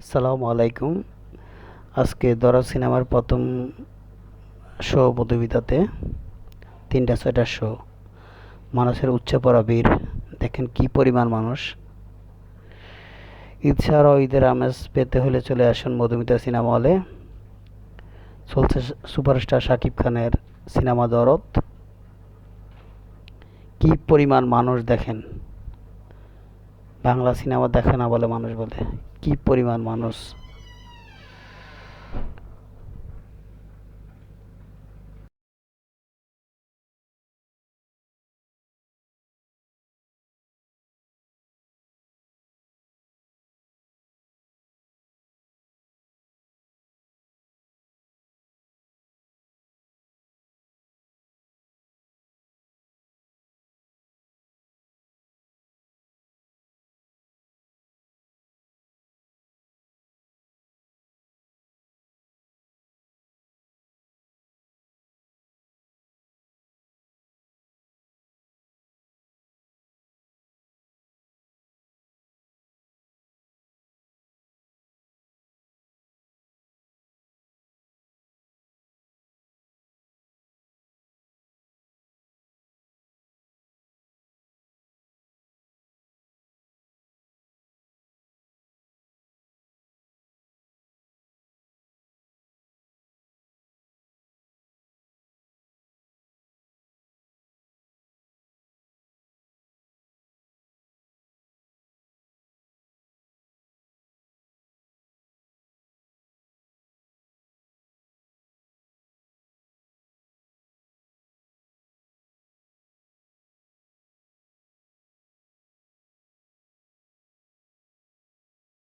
আসসালামু আলাইকুম। আজকে দরা সিনেমার প্রথম শো মধুমিতাতে তিনটা ছয়টার শো। মানুষের উচ্চ পড়া বীর, দেখেন কি পরিমাণ মানুষ। ঈদ ছাড়াও ঈদের আমেজ পেতে হলে চলে আসুন মধুমিতা সিনেমা হলে। চলছে সুপারস্টার শাকিব খানের সিনেমা দরদ। কি পরিমাণ মানুষ দেখেন। বাংলা সিনেমা দেখে না বলে মানুষ বলে। কি পরিমাণ মানুষ?